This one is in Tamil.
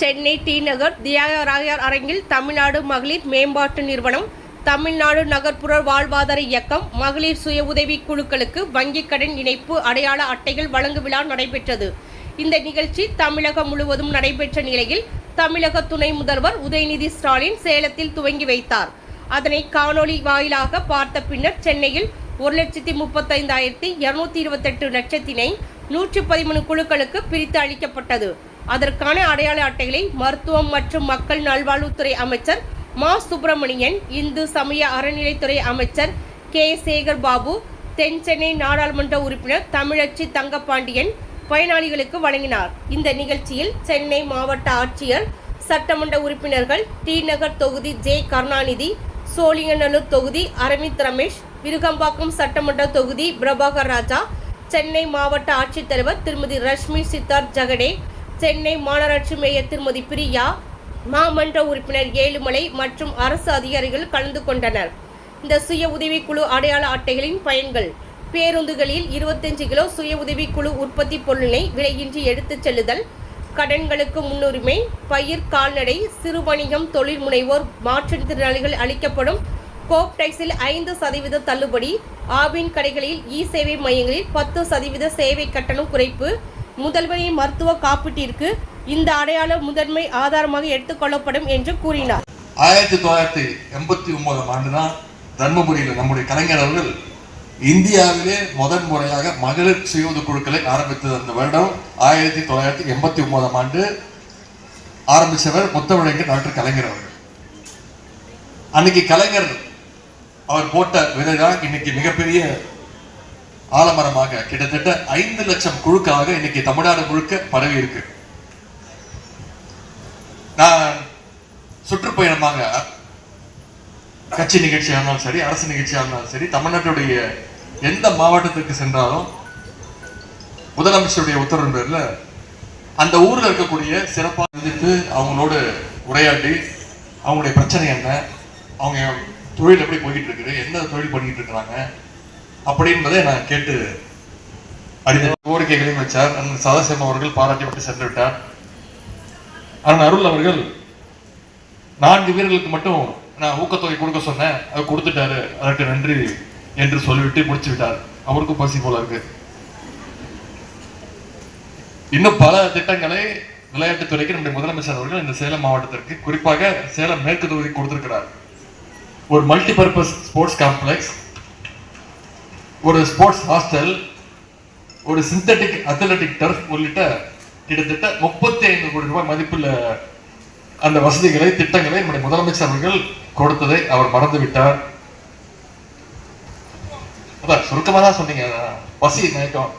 சென்னை டி நகர் தியாகராயர் அரங்கில் தமிழ்நாடு மகளிர் மேம்பாட்டு நிறுவனம் தமிழ்நாடு நகர்ப்புற வாழ்வாதார இயக்கம் மகளிர் சுய உதவி குழுக்களுக்கு வங்கிக் கடன் இணைப்பு அடையாள அட்டைகள் வழங்கு விழா நடைபெற்றது. இந்த நிகழ்ச்சி தமிழகம் முழுவதும் நடைபெற்ற நிலையில் தமிழக துணை முதல்வர் உதயநிதி ஸ்டாலின் சேலத்தில் துவங்கி வைத்தார். அதனை காணொளி வாயிலாக பார்த்த பின்னர் சென்னையில் ஒரு லட்சத்தி முப்பத்தைந்தாயிரத்தி இருநூத்தி இருபத்தெட்டு லட்சத்தினை நூற்றி பதிமூணு குழுக்களுக்கு பிரித்து அளிக்கப்பட்டது. அதற்கான அடையாள அட்டைகளை மருத்துவம் மற்றும் மக்கள் நல்வாழ்வுத்துறை அமைச்சர் மா. சுப்பிரமணியன் இந்து சமய அறநிலைத்துறை அமைச்சர் கே. சேகர் பாபு தென் சென்னை நாடாளுமன்ற உறுப்பினர் தமிழச்சி தங்கப்பாண்டியன் பயனாளிகளுக்கு வழங்கினார். இந்த நிகழ்ச்சியில் சென்னை மாவட்ட ஆட்சியர் சட்டமன்ற உறுப்பினர்கள் டி. நகர் தொகுதி ஜே. கருணாநிதி சோழிங்கநல்லூர் தொகுதி அரவிந்த் ரமேஷ் விருகம்பாக்கம் சட்டமன்ற தொகுதி பிரபாகர் ராஜா சென்னை மாவட்ட ஆட்சித்தலைவர் திருமதி ரஷ்மி சித்தார்த் ஜகடே சென்னை மாநகராட்சி மேயர் திருமதி பிரியா மாமன்ற உறுப்பினர் ஏழுமலை மற்றும் அரசு அதிகாரிகள் கலந்து கொண்டனர். இந்த சுய உதவிக்குழு அடையாள அட்டைகளின் பயன்கள். பேருந்துகளில் 25 கிலோ சுய உதவிக்குழு உற்பத்தி பொருளினை விலையின்றி எடுத்துச் செல்லுதல் கடன்களுக்கு முன்னுரிமை பயிர் கால்நடை சிறு வணிகம் தொழில் முனைவோர் மாற்றுத்திறனாளிகள் அளிக்கப்படும் கோப்டைஸில் ஐந்து சதவீத தள்ளுபடி ஆவின் கடைகளில் இ சேவை மையங்களில் பத்து சதவீத சேவை கட்டணம் குறைப்பு முதல்வரின் மருத்துவ காப்பீட்டிற்கு இந்த அடையாள முதன்மை ஆதாரமாக எடுத்துக்கொள்ளப்படும் என்று கூறினார். ஆயிரத்தி தொள்ளாயிரத்தி எண்பத்தி ஒன்பதாம் ஆண்டு தான் தர்மபுரியில் நம்முடைய கலைஞர் அவர்கள் இந்தியாவிலே முதன் முறையாக மகளிர் சுய குழுக்களை ஆரம்பித்தது அந்த வருடம். ஆயிரத்தி தொள்ளாயிரத்தி எண்பத்தி ஒன்பதாம் ஆண்டு ஆரம்பிச்சவர் முத்தமிழங்கர் டாக்டர் கலைஞர் அவர்கள். அன்னைக்கு கலைஞர் அவர் போட்ட விதைதான் இன்னைக்கு மிகப்பெரிய ஆலமரமாக கிட்டத்தட்ட ஐந்து லட்சம் குழுக்களாக இன்னைக்கு தமிழ்நாடு முழுக்க பரவி இருக்கு. நான் சுற்றுப்பயணமாக கட்சி நிகழ்ச்சியாக இருந்தாலும் சரி அரசு நிகழ்ச்சியாக இருந்தாலும் சரி தமிழ்நாட்டுடைய எந்த மாவட்டத்திற்கு சென்றாலும் முதலமைச்சருடைய உத்தரவின் பேரில் அந்த ஊரில் இருக்கக்கூடிய சிறப்பாக சந்தித்து அவங்களோடு உரையாடி அவங்களுடைய பிரச்சனை என்ன அவங்க தொழில் எப்படி போய்கிட்டு இருக்குது என்ன தொழில் பண்ணிட்டு இருக்கிறாங்க அப்படின்றதை நான் கேட்டு அடித்த கோரிக்கைகளையும் வச்சார் அண்ணன் சதாசிவம் அவர்கள் பாராட்டி விட்டு சென்று விட்டார் அண்ணன் அருள் அவர்கள் நான்கு வீரர்களுக்கு மட்டும் நான் ஊக்கத்தொகை கொடுக்க சொன்னேன். அது கொடுத்துட்டாரு. அதற்கு நன்றி என்று சொல்லிவிட்டு முடிச்சு விட்டார். அவருக்கும் பசி போல இருக்கு. இன்னும் பல திட்டங்களை விளையாட்டுத்துறைக்கு நம்முடைய முதலமைச்சர் அவர்கள் இந்த சேலம் மாவட்டத்திற்கு குறிப்பாக சேலம் மேற்கு தொகுதி கொடுத்திருக்கிறார். ஒரு மல்டிபர்பஸ் ஸ்போர்ட்ஸ் காம்ப்ளெக்ஸ் ஒரு ஸ்போர்ட்ஸ் ஹாஸ்டல் ஒரு சிந்தட்டிக் அத்லட்டிக் டர்ஃப் உள்ளிட்ட கிட்டத்தட்ட முப்பத்தி ஐந்து கோடி ரூபாய் மதிப்புள்ள அந்த வசதிகளை திட்டங்களை நம்முடைய முதலமைச்சர் அவர்கள் கொடுத்ததை அவர் மறந்து விட்டார் அதான் தான் சொன்னீங்க. பசி மயக்கம்.